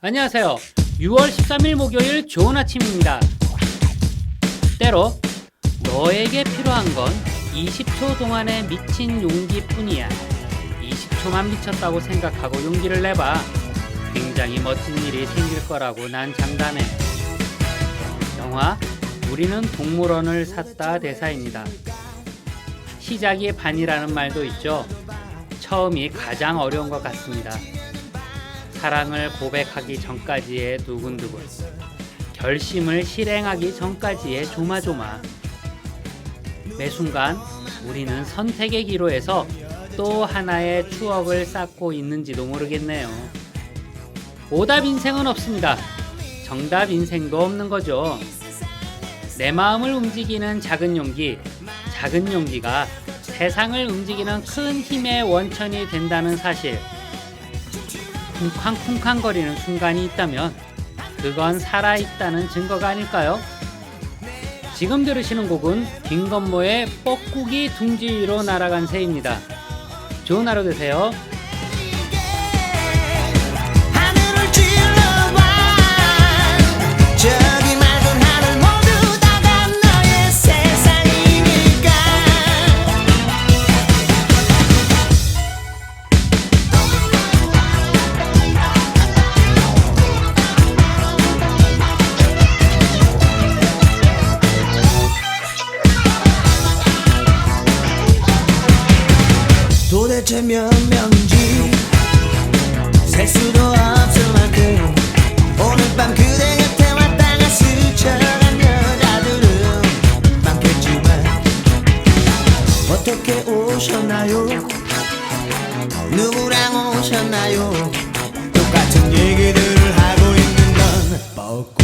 안녕하세요. 6월 13일 목요일 좋은 아침입니다. 때로 너에게 필요한 건 20초 동안의 미친 용기뿐이야. 20초만 미쳤다고 생각하고 용기를 내봐. 굉장히 멋진 일이 생길 거라고 난 장담해. 영화 우리는 동물원을 샀다 대사입니다. 시작이 반이라는 말도 있죠. 처음이 가장 어려운 것 같습니다. 사랑을 고백하기 전까지의 두근두근, 결심을 실행하기 전까지의 조마조마. 매 순간 우리는 선택의 기로에서 또 하나의 추억을 쌓고 있는지도 모르겠네요. 오답 인생은 없습니다. 정답 인생도 없는 거죠. 내 마음을 움직이는 작은 용기, 작은 용기가 세상을 움직이는 큰 힘의 원천이 된다는 사실. 쿵쾅쿵쾅거리는 순간이 있다면 그건 살아있다는 증거가 아닐까요? 지금 들으시는 곡은 김건모의 뻐꾸기 둥지 위로 날아간 새입니다. 좋은 하루 되세요. 도대체 몇 명인지 셀 수도 없을 만큼 오늘 밤 그대 곁에 왔다가 스쳐간 여자들은 많겠지만 어떻게 오셨나요? 누구랑 오셨나요? 똑같은 얘기들을 하고 있는 넌 뻐꾸